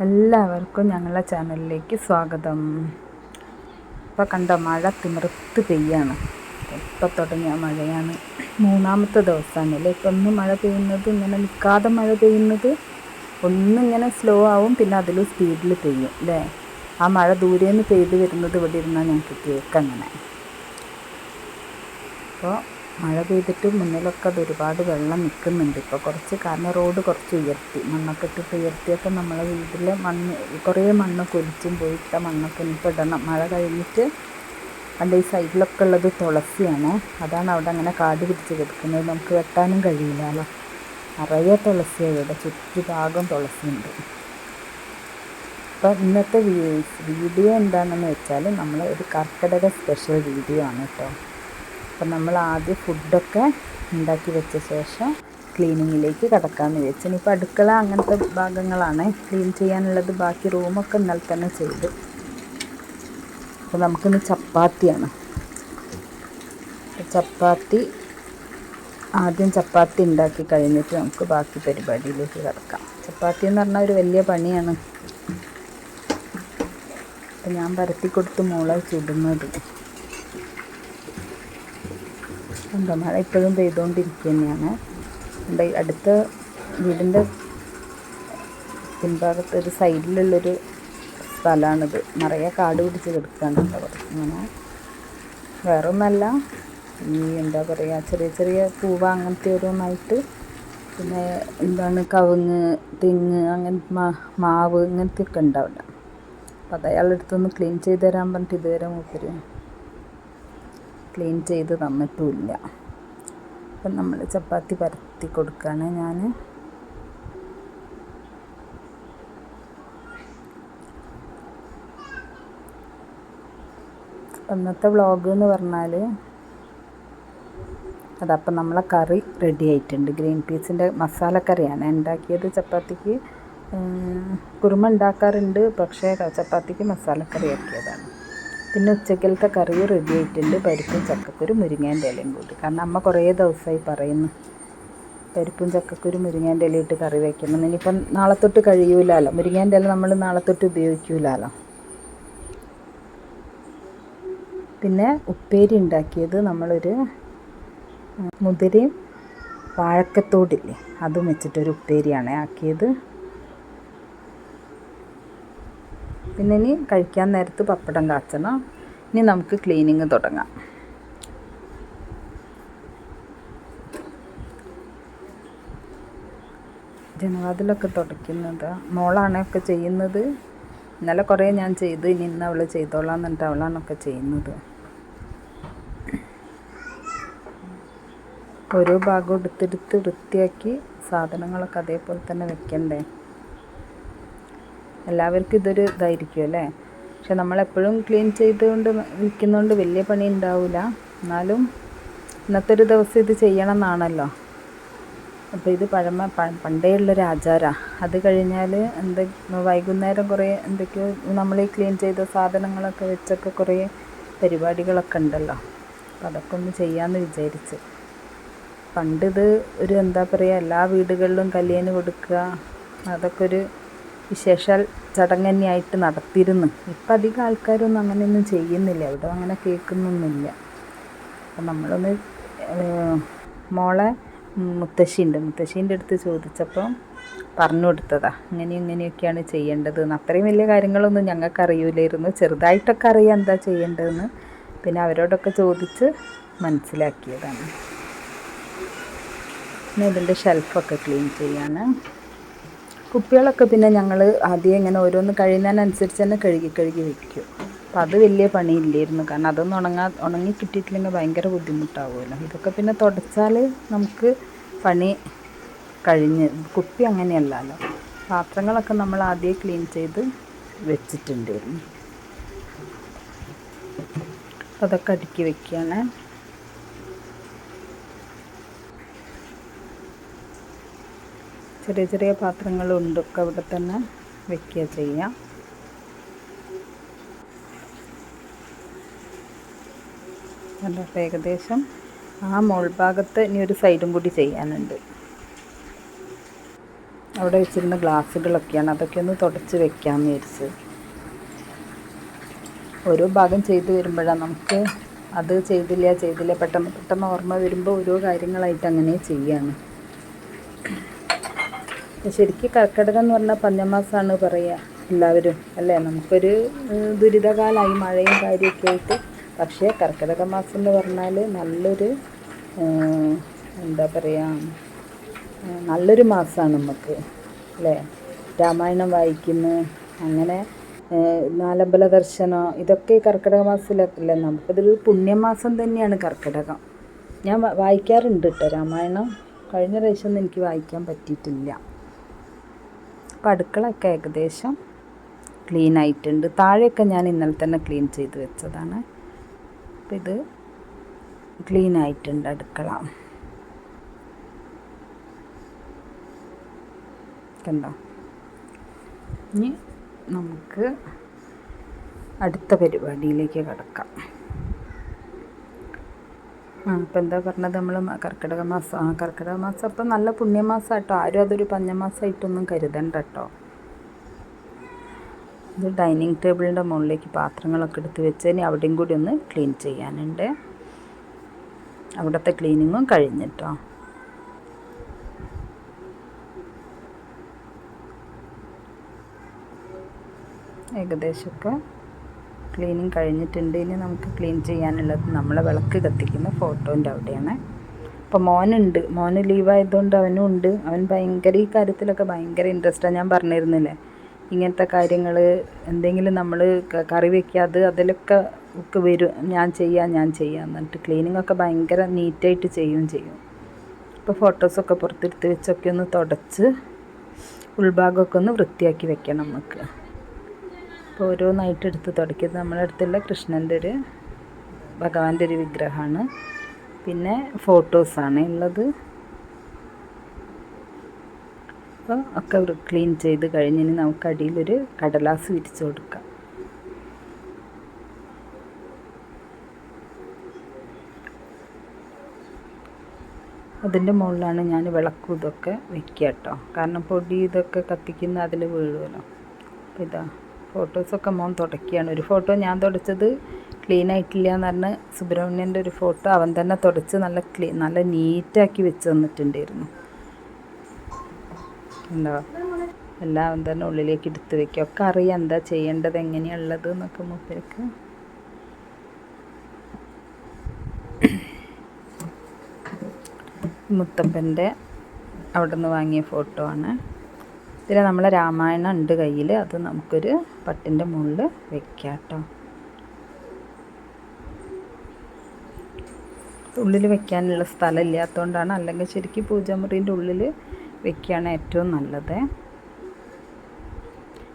എല്ലാവർക്കും ഞങ്ങളുടെ ചാനലിലേക്ക് സ്വാഗതം. ഇപ്പോൾ കണ്ട മഴ തിമിർത്ത് പെയ്യാണ്. ഇപ്പോൾ തുടങ്ങിയ മഴയാണ്. മൂന്നാമത്തെ ദിവസമാണല്ലേ? ഇപ്പം ഒന്ന് മഴ പെയ്യുന്നത് ഇങ്ങനെ നിൽക്കാതെ മഴ പെയ്യുന്നത്. ഒന്നിങ്ങനെ സ്ലോ ആവും പിന്നെ അതിൽ സ്പീഡിൽ പെയ്യും അല്ലേ? ആ മഴ ദൂരെ നിന്ന് പെയ്ത് വരുന്നത് ഇവിടെ ഇരുന്നാൽ ഞങ്ങൾക്ക് കേൾക്കങ്ങനെ അപ്പോൾ മഴ പെയ്തിട്ട് മുന്നിലൊക്കെ അത് ഒരുപാട് വെള്ളം നിൽക്കുന്നുണ്ട് ഇപ്പോൾ കുറച്ച് കാരണം റോഡ് കുറച്ച് ഉയർത്തി. മണ്ണൊക്കെ ഇട്ടിട്ട് ഉയർത്തിയപ്പോൾ നമ്മളെ വീട്ടിൽ മണ്ണ് കുറേ മണ്ണൊക്കെ ഒലിച്ചും പോയിട്ട് മണ്ണൊക്കെ ഇനിയിപ്പോൾ ഇടണം. മഴ കഴിഞ്ഞിട്ട് അതിന്റെ ഈ സൈഡിലൊക്കെ ഉള്ളത് തുളസിയാണ്. അതാണ് അവിടെ അങ്ങനെ കാട് പിടിച്ച് കിടക്കുന്നത്. നമുക്ക് വെട്ടാനും കഴിയില്ലല്ലോ നിറയെ തുളസിയാണ് ഇവിടെ. ചുറ്റുഭാഗം തുളസിയുണ്ട്. അപ്പം ഇന്നത്തെ വീഡിയോ എന്താണെന്ന് വെച്ചാൽ നമ്മൾ ഒരു കർക്കിടക സ്പെഷ്യൽ വീഡിയോ ആണ് കേട്ടോ. അപ്പം നമ്മൾ ആദ്യം ഫുഡൊക്കെ ഉണ്ടാക്കി വെച്ച ശേഷം ക്ലീനിങ്ങിലേക്ക് കിടക്കാമെന്ന് വിചാരിച്ചു. ഇനിയിപ്പോൾ അടുക്കള അങ്ങനത്തെ ഭാഗങ്ങളാണ് ക്ലീൻ ചെയ്യാനുള്ളത്. ബാക്കി റൂമൊക്കെ ഇന്നലെ തന്നെ ചെയ്തു. അപ്പോൾ നമുക്കിന്ന് ചപ്പാത്തിയാണ്. ചപ്പാത്തി ആദ്യം ചപ്പാത്തി ഉണ്ടാക്കി കഴിഞ്ഞിട്ട് നമുക്ക് ബാക്കി പരിപാടിയിലേക്ക് കിടക്കാം. ചപ്പാത്തി എന്ന് പറഞ്ഞാൽ ഒരു വലിയ പണിയാണ്. അപ്പം ഞാൻ പരത്തി കൊടുത്ത് മോളെ ചുടുന്നത്. എന്താ മഴ ഇപ്പോഴും പെയ്തുകൊണ്ടിരിക്കുക തന്നെയാണ് എന്റെ അടുത്ത വീടിന്റെ പിൻഭാഗത്ത് ഒരു സൈഡിലുള്ളൊരു സ്ഥലമാണിത്. നിറയെ കാട് പിടിച്ച് കിടക്കുകയാണ് അങ്ങനെ വേറൊന്നല്ല. ഈ എന്താ പറയുക ചെറിയ ചെറിയ പൂവ അങ്ങനത്തെ ഓരോന്നായിട്ട് പിന്നെ എന്താണ് കവുങ്ങ് തെങ്ങ് അങ്ങനെ മാവ് ഇങ്ങനത്തെ ഒക്കെ ഉണ്ട് അവിടെ. അപ്പോൾ അത് അയാളുടെ അടുത്തൊന്ന് ക്ലീൻ ചെയ്ത് തരാൻ പറഞ്ഞിട്ട് ഇതുവരെ മൂപ്പര് ക്ലീൻ ചെയ്ത് തന്നിട്ടുമില്ല. അപ്പം നമ്മൾ ചപ്പാത്തി പരത്തി കൊടുക്കുകയാണ് ഞാൻ അന്നത്തെ വ്ളോഗ് എന്ന് പറഞ്ഞാൽ അതപ്പം നമ്മളെ കറി റെഡി ആയിട്ടുണ്ട്. ഗ്രീൻ പീസിന്റെ മസാലക്കറിയാണ് ഉണ്ടാക്കിയത് ചപ്പാത്തിക്ക്. കുറുമ ഉണ്ടാക്കാറുണ്ട് പക്ഷേ ചപ്പാത്തിക്ക് മസാലക്കറി ആക്കിയതാണ്. പിന്നെ ഉച്ചക്കലത്തെ കറി റെഡി ആയിട്ടുണ്ട്. പരിപ്പും ചക്കക്കുരു മുരിങ്ങേന്റെ ഇലയും കൂടി കാരണം അമ്മ കുറേ ദിവസമായി പറയുന്നു പരിപ്പും ചക്കക്കുരു മുരിങ്ങേന്റെ ഇല ഇട്ട് കറി വയ്ക്കണം ഇനിയിപ്പം നാളെ തൊട്ട് കഴിയൂലല്ലോ മുരിങ്ങേന്റെ ഇല നമ്മൾ നാളെ തൊട്ട് ഉപയോഗിക്കൂലല്ലോ പിന്നെ ഉപ്പേരി ഉണ്ടാക്കിയത് നമ്മളൊരു മുതിരയും വാഴക്കത്തോടില്ലേ? അതും വെച്ചിട്ടൊരു ഉപ്പേരിയാണ് ആക്കിയത്. പിന്നെ ഇനി കഴിക്കാൻ നേരത്ത് പപ്പടം കാച്ചണം. ഇനി നമുക്ക് ക്ലീനിങ് തുടങ്ങാം. ജനവാതിലൊക്കെ തുടയ്ക്കുന്നത്. മോളാണ് ഒക്കെ ചെയ്യുന്നത്. ഇന്നലെ കുറേ ഞാൻ ചെയ്തു. ഇനി ഇന്ന് അവൾ ചെയ്തോളാം എന്നിട്ട് അവളാണൊക്കെ ചെയ്യുന്നത്. ഓരോ ഭാഗം എടുത്തെടുത്ത് വൃത്തിയാക്കി സാധനങ്ങളൊക്കെ അതേപോലെ തന്നെ വെക്കണ്ടേ? എല്ലാവർക്കും ഇതൊരു ഇതായിരിക്കും അല്ലേ? പക്ഷെ നമ്മളെപ്പോഴും ക്ലീൻ ചെയ്തുകൊണ്ട് വിൽക്കുന്നതുകൊണ്ട് വലിയ പണി ഉണ്ടാവില്ല എന്നാലും ഇന്നത്തെ ഒരു ദിവസം ഇത് ചെയ്യണം എന്നാണല്ലോ അപ്പോൾ ഇത് പഴമ പണ്ടേ ഉള്ളൊരു ആചാരമാണ് അത് കഴിഞ്ഞാൽ എന്ത് വൈകുന്നേരം കുറേ എന്തൊക്കെയോ നമ്മൾ ഈ ക്ലീൻ ചെയ്ത സാധനങ്ങളൊക്കെ വെച്ചൊക്കെ കുറേ പരിപാടികളൊക്കെ ഉണ്ടല്ലോ. അപ്പോൾ അതൊക്കെ ഒന്ന് ചെയ്യാമെന്ന് വിചാരിച്ച്. പണ്ടിത് ഒരു എന്താ പറയുക എല്ലാ വീടുകളിലും കല്യാണം കൊടുക്കുക അതൊക്കെ ഒരു വിശേഷാൽ ചടങ്ങ് തന്നെയായിട്ട് നടത്തിയിരുന്നു. ഇപ്പം അധികം ആൾക്കാരൊന്നും അങ്ങനെയൊന്നും ചെയ്യുന്നില്ല. ഇവിടെ അങ്ങനെ കേൾക്കുന്നൊന്നുമില്ല. അപ്പം നമ്മളൊന്ന് മോളെ മുത്തശ്ശിയുണ്ട് മുത്തശ്ശീന്റെ അടുത്ത് ചോദിച്ചപ്പോൾ പറഞ്ഞു കൊടുത്തതാ. ഇങ്ങനെ ഇങ്ങനെയൊക്കെയാണ് ചെയ്യേണ്ടത് എന്ന് അത്രയും വലിയ കാര്യങ്ങളൊന്നും ഞങ്ങൾക്ക് അറിയില്ലായിരുന്നു ചെറുതായിട്ടൊക്കെ അറിയാം എന്താ ചെയ്യേണ്ടതെന്ന്. പിന്നെ അവരോടൊക്കെ ചോദിച്ച് മനസ്സിലാക്കിയതാണ്. പിന്നെ ഇതിന്റെ ഷെൽഫൊക്കെ ക്ലീൻ ചെയ്യാണ്. കുപ്പികളൊക്കെ പിന്നെ ഞങ്ങൾ ആദ്യം ഇങ്ങനെ ഓരോന്ന് കഴിയുന്നതിനനുസരിച്ച് തന്നെ കഴുകി കഴുകി വയ്ക്കും അപ്പം അത് വലിയ പണിയില്ലായിരുന്നു. കാരണം അതൊന്നും ഉണങ്ങാ ഉണങ്ങി കിട്ടിയിട്ടില്ലെങ്കിൽ ഭയങ്കര ബുദ്ധിമുട്ടാവുമല്ലോ. ഇതൊക്കെ പിന്നെ തുടച്ചാൽ നമുക്ക് പണി കഴിഞ്ഞ് കുപ്പി അങ്ങനെയല്ലല്ലോ. പാത്രങ്ങളൊക്കെ നമ്മൾ ആദ്യം ക്ലീൻ ചെയ്ത് വെച്ചിട്ടുണ്ടായിരുന്നു. അതൊക്കെ അടുക്കി വെക്കുകയാണ്. ചെറിയ ചെറിയ പാത്രങ്ങളുണ്ട്. ഒക്കെ അവിടെ തന്നെ വെക്കുക ചെയ്യാം. എന്നിട്ട് ഏകദേശം ആ മോൾ ഭാഗത്ത് ഇനി ഒരു സൈഡും കൂടി ചെയ്യാനുണ്ട്. അവിടെ വെച്ചിരുന്ന ഗ്ലാസ്സുകളൊക്കെയാണ്. അതൊക്കെ ഒന്ന് തുടച്ച് വെക്കാമെന്ന് വിചാരിച്ച്. ഓരോ ഭാഗം ചെയ്തു വരുമ്പോഴാണ് നമുക്ക് അത് ചെയ്തില്ല ചെയ്തില്ല പെട്ടെന്ന് പെട്ടെന്ന് ഓർമ്മ വരുമ്പോൾ ഓരോ കാര്യങ്ങളായിട്ട് അങ്ങനെ ചെയ്യാണ്. ശരിക്കും കർക്കിടകം എന്ന് പറഞ്ഞാൽ പഞ്ഞമാസമാണ് പറയുക എല്ലാവരും അല്ലേ? നമുക്കൊരു ദുരിതകാലമായി മഴയും കാര്യമൊക്കെ ആയിട്ട്. പക്ഷേ കർക്കിടക മാസം എന്ന് പറഞ്ഞാൽ നല്ലൊരു എന്താ പറയുക നല്ലൊരു മാസമാണ് നമുക്ക് അല്ലേ? രാമായണം വായിക്കുന്നു അങ്ങനെ നാലമ്പല ദർശനം ഇതൊക്കെ കർക്കിടക മാസത്തിലല്ലേ നമുക്കതൊരു പുണ്യമാസം തന്നെയാണ് കർക്കിടകം. ഞാൻ വായിക്കാറുണ്ട് കേട്ടോ രാമായണം. കഴിഞ്ഞ പ്രാവശ്യം എനിക്ക് വായിക്കാൻ പറ്റിയിട്ടില്ല. അപ്പം അടുക്കളയൊക്കെ ഏകദേശം ക്ലീൻ ആയിട്ടുണ്ട്. താഴെയൊക്കെ ഞാൻ ഇന്നലെ തന്നെ ക്ലീൻ ചെയ്ത് വെച്ചതാണ്. അപ്പം ഇത് ക്ലീൻ ആയിട്ടുണ്ട് അടുക്കള. കണ്ടോ? ഇനി നമുക്ക് അടുത്ത പരിപാടിയിലേക്ക് കിടക്കാം. ഇപ്പം എന്താ പറഞ്ഞത്? നമ്മൾ കർക്കിടക മാസം ആ കർക്കിടക മാസം അപ്പം നല്ല പുണ്യമാസം കേട്ടോ ആരും അതൊരു പഞ്ഞമാസമായിട്ടൊന്നും കരുതണ്ട കേട്ടോ ഇത് ഡൈനിങ് ടേബിളിന്റെ മുകളിലേക്ക് പാത്രങ്ങളൊക്കെ എടുത്ത് വെച്ച് ഇനി അവിടെയും കൂടി ഒന്ന് ക്ലീൻ ചെയ്യാനുണ്ട്. അവിടുത്തെ ക്ലീനിങ്ങും കഴിഞ്ഞിട്ടോ. ഏകദേശമൊക്കെ ക്ലീനിങ് കഴിഞ്ഞിട്ടുണ്ട്. ഇനി നമുക്ക് ക്ലീൻ ചെയ്യാനുള്ളത് നമ്മളെ വിളക്ക് കത്തിക്കുന്ന ഫോട്ടോന്റെ അവിടെയാണ്. അപ്പോൾ മോനുണ്ട്. മോന് ലീവായതുകൊണ്ട് അവനും ഉണ്ട്. അവൻ ഭയങ്കര ഈ കാര്യത്തിലൊക്കെ ഭയങ്കര ഇൻട്രസ്റ്റാണ് ഞാൻ പറഞ്ഞിരുന്നില്ലേ? ഇങ്ങനത്തെ കാര്യങ്ങൾ എന്തെങ്കിലും നമ്മൾ കറി വയ്ക്കാതെ അതിലൊക്കെ ഒക്കെ വരും. ഞാൻ ചെയ്യാം ഞാൻ ചെയ്യാം എന്നിട്ട് ക്ലീനിങ് ഒക്കെ ഭയങ്കര നീറ്റായിട്ട് ചെയ്യുകയും ചെയ്യും ഇപ്പോൾ ഫോട്ടോസൊക്കെ പുറത്തെടുത്ത് വെച്ചൊക്കെ ഒന്ന് തുടച്ച് ഉൾഭാഗമൊക്കെ ഒന്ന് വൃത്തിയാക്കി വെക്കണം നമുക്ക്. ഓരോന്നായിട്ട് എടുത്ത് തുടക്കിയത് നമ്മുടെ അടുത്തുള്ള കൃഷ്ണന്റെ ഒരു ഭഗവാന്റെ ഒരു വിഗ്രഹമാണ്. പിന്നെ ഫോട്ടോസാണ് ഉള്ളത് അപ്പോൾ ഒക്കെ ക്ലീൻ ചെയ്ത് കഴിഞ്ഞിന് നമുക്ക് അടിയിലൊരു കടലാസ് വിരിച്ചു കൊടുക്കാം. അതിന്റെ മുകളിലാണ് ഞാൻ വിളക്കും ഇതൊക്കെ വെക്കുക കേട്ടോ. കാരണം പൊടി ഇതൊക്കെ കത്തിക്കുന്ന അതിൽ വീഴുമല്ലോ. അപ്പോൾ ഇതാ. ഫോട്ടോസൊക്കെ മോൻ തുടക്കിയാണ് ഒരു ഫോട്ടോ ഞാൻ തുടച്ചത് ക്ലീൻ ആയിട്ടില്ല എന്ന് പറഞ്ഞ് സുബ്രഹ്മണ്യന്റെ ഒരു ഫോട്ടോ അവൻ തന്നെ തുടച്ച് നല്ല ക്ലീ നല്ല നീറ്റാക്കി വെച്ച് തന്നിട്ടുണ്ടായിരുന്നു. എന്താ? എല്ലാം അവൻ തന്നെ ഉള്ളിലേക്ക് എടുത്ത് വെക്കുക ഒക്കെ അറിയാം എന്താ ചെയ്യേണ്ടത് എങ്ങനെയുള്ളത് എന്നൊക്കെ മൂപ്പർക്ക്. മുത്തപ്പന്റെ അവിടെ നിന്ന് വാങ്ങിയ ഫോട്ടോ ആണ്. പിന്നെ നമ്മളെ രാമായണം ഉണ്ട് കയ്യിൽ അത് നമുക്കൊരു പട്ടിന്റെ മുകളിൽ വെക്കാം കേട്ടോ ഉള്ളിൽ വെക്കാനുള്ള സ്ഥലം ഇല്ലാത്തതുകൊണ്ടാണ് അല്ലെങ്കിൽ ശരിക്കും പൂജാമുറീന്റെ ഉള്ളിൽ വെക്കുകയാണ് ഏറ്റവും നല്ലത്.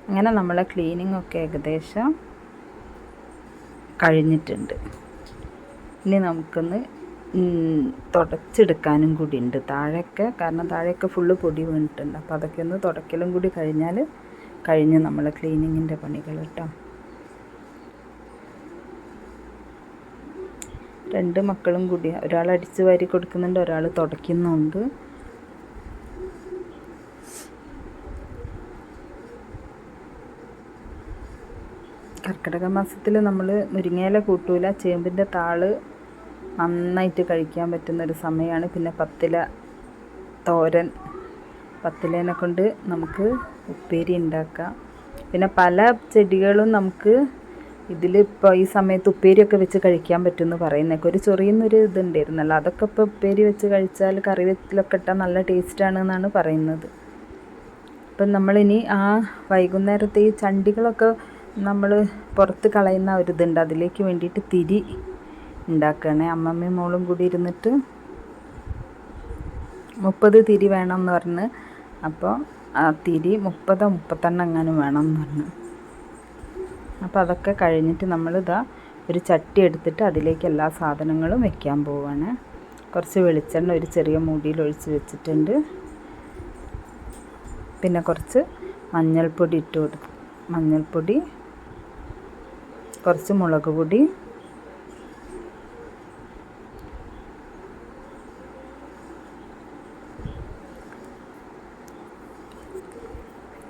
അങ്ങനെ നമ്മളെ ക്ലീനിങ് ഒക്കെ ഏകദേശം കഴിഞ്ഞിട്ടുണ്ട്. ഇനി നമുക്കൊന്ന് തുടച്ചെടുക്കാനും കൂടി ഉണ്ട് താഴെയൊക്കെ കാരണം താഴെയൊക്കെ ഫുള്ള് പൊടി വീണിട്ടുണ്ട്. അപ്പോൾ അതൊക്കെ ഒന്ന് തുടക്കലും കൂടി കഴിഞ്ഞാൽ കഴിഞ്ഞ് നമ്മൾ ക്ലീനിങ്ങിന്റെ പണികൾ കേട്ടോ രണ്ട് മക്കളും കൂടി ഒരാൾ അടിച്ച് വാരി കൊടുക്കുന്നുണ്ട് ഒരാൾ തുടയ്ക്കുന്നുണ്ട്. കർക്കിടക മാസത്തിൽ നമ്മൾ മുരിങ്ങയില കൂട്ടൂല ചേമ്പിന്റെ താൾ നന്നായിട്ട് കഴിക്കാൻ പറ്റുന്നൊരു സമയമാണ്. പിന്നെ പത്തില തോരൻ. പത്തിലേനെ കൊണ്ട് നമുക്ക് ഉപ്പേരി ഉണ്ടാക്കാം. പിന്നെ പല ചെടികളും നമുക്ക് ഇതിൽ ഇപ്പോൾ ഈ സമയത്ത് ഉപ്പേരിയൊക്കെ വെച്ച് കഴിക്കാൻ പറ്റുമെന്ന് പറയുന്നേക്കെ ഒരു ചൊറിയുന്നൊരു ഇതുണ്ടായിരുന്നല്ലോ. അതൊക്കെ ഇപ്പോൾ ഉപ്പേരി വെച്ച് കഴിച്ചാൽ കറി വെച്ചിലൊക്കെ ഇട്ടാൽ നല്ല ടേസ്റ്റാണ് എന്നാണ് പറയുന്നത്. അപ്പം നമ്മളിനി ആ വൈകുന്നേരത്തെ ഈ ചണ്ടികളൊക്കെ നമ്മൾ പുറത്ത് കളയുന്ന ഒരു ഇതുണ്ട്. അതിലേക്ക് വേണ്ടിയിട്ട് തിരി ഉണ്ടാക്കുകയാണ് അമ്മമ്മയും മോളും കൂടി ഇരുന്നിട്ട് മുപ്പത് തിരി വേണം എന്ന് പറഞ്ഞ്. അപ്പോൾ ആ തിരി മുപ്പതോ മുപ്പത്തെണ്ണം എങ്ങാനും വേണം എന്ന് പറഞ്ഞു. അപ്പോൾ അതൊക്കെ കഴിഞ്ഞിട്ട് നമ്മളിതാ ഒരു ചട്ടി എടുത്തിട്ട് അതിലേക്ക് എല്ലാ സാധനങ്ങളും വെക്കാൻ പോവുകയാണ് കുറച്ച് വെളിച്ചെണ്ണ ഒരു ചെറിയ മൂടിയിൽ ഒഴിച്ച് വെച്ചിട്ടുണ്ട്. പിന്നെ കുറച്ച് മഞ്ഞൾപ്പൊടി ഇട്ട് കൊടുക്കും മഞ്ഞൾപ്പൊടി കുറച്ച് മുളക് പൊടി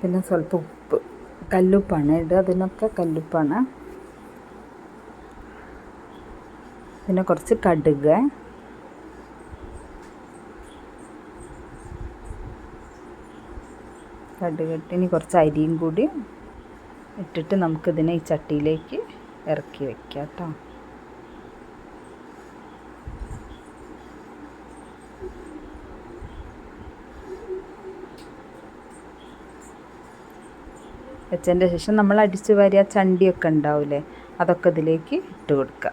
പിന്നെ സ്വല്പം ഉപ്പ് കല്ലുപ്പാണ്. ഇടുക അതിനൊക്കെ കല്ലുപ്പാണ്. പിന്നെ കുറച്ച് കടുക്. കടുക് ഇനി കുറച്ച് അരിയും കൂടി ഇട്ടിട്ട് നമുക്കിതിനെ ഈ ചട്ടിയിലേക്ക് ഇറക്കി വയ്ക്കാം കേട്ടോ. വെച്ചതിന്റെ ശേഷം നമ്മൾ അടിച്ചു വാരിയ ചണ്ടിയൊക്കെ ഉണ്ടാവില്ലേ അതൊക്കെ ഇതിലേക്ക് ഇട്ട് കൊടുക്കുക.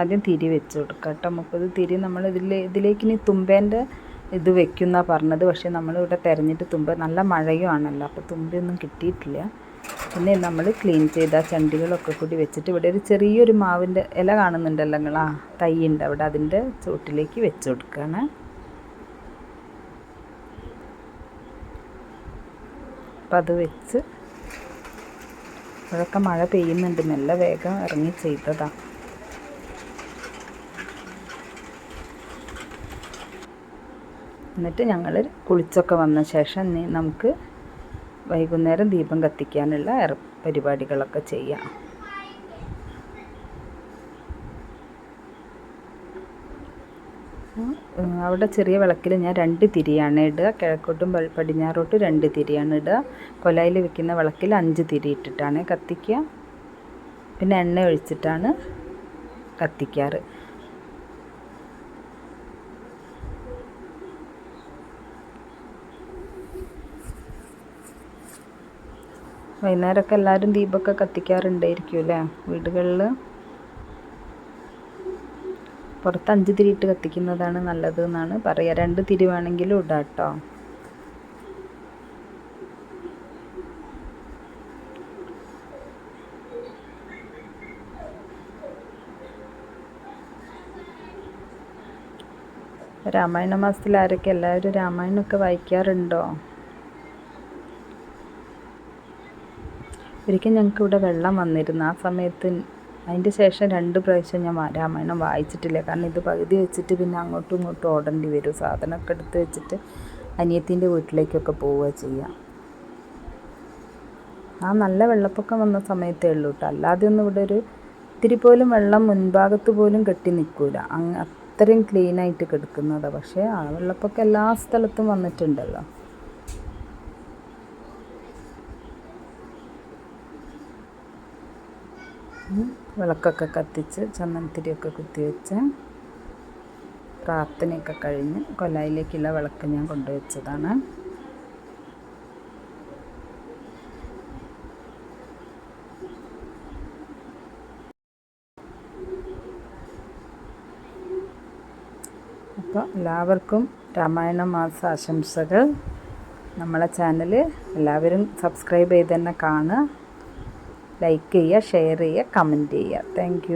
ആദ്യം തിരി വെച്ച് കൊടുക്കുക കേട്ടോ. മുപ്പത് തിരി നമ്മൾ ഇതിൽ ഇതിലേക്ക് ഇനി തുമ്പേന്റെ ഇത് വെക്കുന്ന പറഞ്ഞത്. പക്ഷേ നമ്മളിവിടെ തിരഞ്ഞിട്ട് തുമ്പ നല്ല മഴയും ആണല്ലോ അപ്പോൾ തുമ്പയൊന്നും കിട്ടിയിട്ടില്ല. പിന്നെ നമ്മൾ ക്ലീൻ ചെയ്ത ചണ്ടികളൊക്കെ കൂടി വെച്ചിട്ട് ഇവിടെ ഒരു ചെറിയൊരു മാവിന്റെ ഇല കാണുന്നുണ്ടല്ലോ നിങ്ങൾ ആ തൈ ഉണ്ട്. അവിടെ അതിന്റെ ചുവട്ടിലേക്ക് വെച്ച് കൊടുക്കുകയാണ്. അപ്പം അത് വെച്ച് അതൊക്കെ മഴ പെയ്യുന്നുണ്ട്. നല്ല വേഗം ഇറങ്ങി ചെയ്തതാണ് എന്നിട്ട് ഞങ്ങൾ കുളിച്ചൊക്കെ വന്ന ശേഷം നമുക്ക് വൈകുന്നേരം ദീപം കത്തിക്കാനുള്ള പരിപാടികളൊക്കെ ചെയ്യാം. അവിടെ ചെറിയ വിളക്കിൽ ഞാൻ രണ്ട് തിരിയാണ് ഇടുക. കിഴക്കോട്ടും പടിഞ്ഞാറോട്ടും രണ്ട് തിരിയാണ് ഇടുക. കൊലയിൽ വെക്കുന്ന വിളക്കിൽ അഞ്ച് തിരി ഇട്ടിട്ടാണ് കത്തിക്കുക. പിന്നെ എണ്ണ ഒഴിച്ചിട്ടാണ് കത്തിക്കാറ്. വൈകുന്നേരമൊക്കെ എല്ലാവരും ദീപമൊക്കെ കത്തിക്കാറുണ്ടായിരിക്കും അല്ലേ? വീടുകളിൽ പുറത്ത് അഞ്ച് തിരി ഇട്ട് കത്തിക്കുന്നതാണ് നല്ലത് എന്നാണ് പറയുക രണ്ട് തിരി വേണമെങ്കിലും ഇടാം കേട്ടോ. രാമായണ മാസത്തിൽ ആരൊക്കെ എല്ലാവരും രാമായണമൊക്കെ വായിക്കാറുണ്ടോ? ഒരിക്കൽ ഞങ്ങൾക്ക് ഇവിടെ വെള്ളം വന്നിരുന്നു. ആ സമയത്ത് അതിന്റെ ശേഷം രണ്ട് പ്രാവശ്യം ഞാൻ രാമായണം വായിച്ചിട്ടില്ല. കാരണം ഇത് പകുതി വെച്ചിട്ട് പിന്നെ അങ്ങോട്ടും ഇങ്ങോട്ടും ഓടേണ്ടി വരും. സാധനമൊക്കെ എടുത്ത് വെച്ചിട്ട് അനിയത്തിന്റെ വീട്ടിലേക്കൊക്കെ പോവുക ചെയ്യാം. ആ നല്ല വെള്ളപ്പൊക്കം വന്ന സമയത്തേ ഉള്ളൂ കേട്ടോ. അല്ലാതെ ഒന്നും ഇവിടെ ഒരു ഇത്തിരി പോലും വെള്ളം മുൻഭാഗത്ത് പോലും കെട്ടി നിൽക്കില്ല അത്രയും ക്ലീനായിട്ട് കിടക്കുന്നതാണ് പക്ഷേ ആ വെള്ളപ്പൊക്കം എല്ലാ സ്ഥലത്തും വന്നിട്ടുണ്ടല്ലോ. വിളക്കൊക്കെ കത്തിച്ച് ചന്ദനത്തിരിയൊക്കെ കുത്തിവെച്ച് പ്രാർത്ഥനയൊക്കെ കഴിഞ്ഞ് കൊലായിലേക്കുള്ള വിളക്ക് ഞാൻ കൊണ്ടുവച്ചതാണ്. അപ്പോൾ എല്ലാവർക്കും രാമായണ മാസ ആശംസകൾ. നമ്മളെ ചാനൽ എല്ലാവരും സബ്സ്ക്രൈബ് ചെയ്ത് തന്നെ കാണുക. ലൈക്ക് ചെയ്യുക ഷെയർ ചെയ്യുക കമന്റ് ചെയ്യുക. താങ്ക്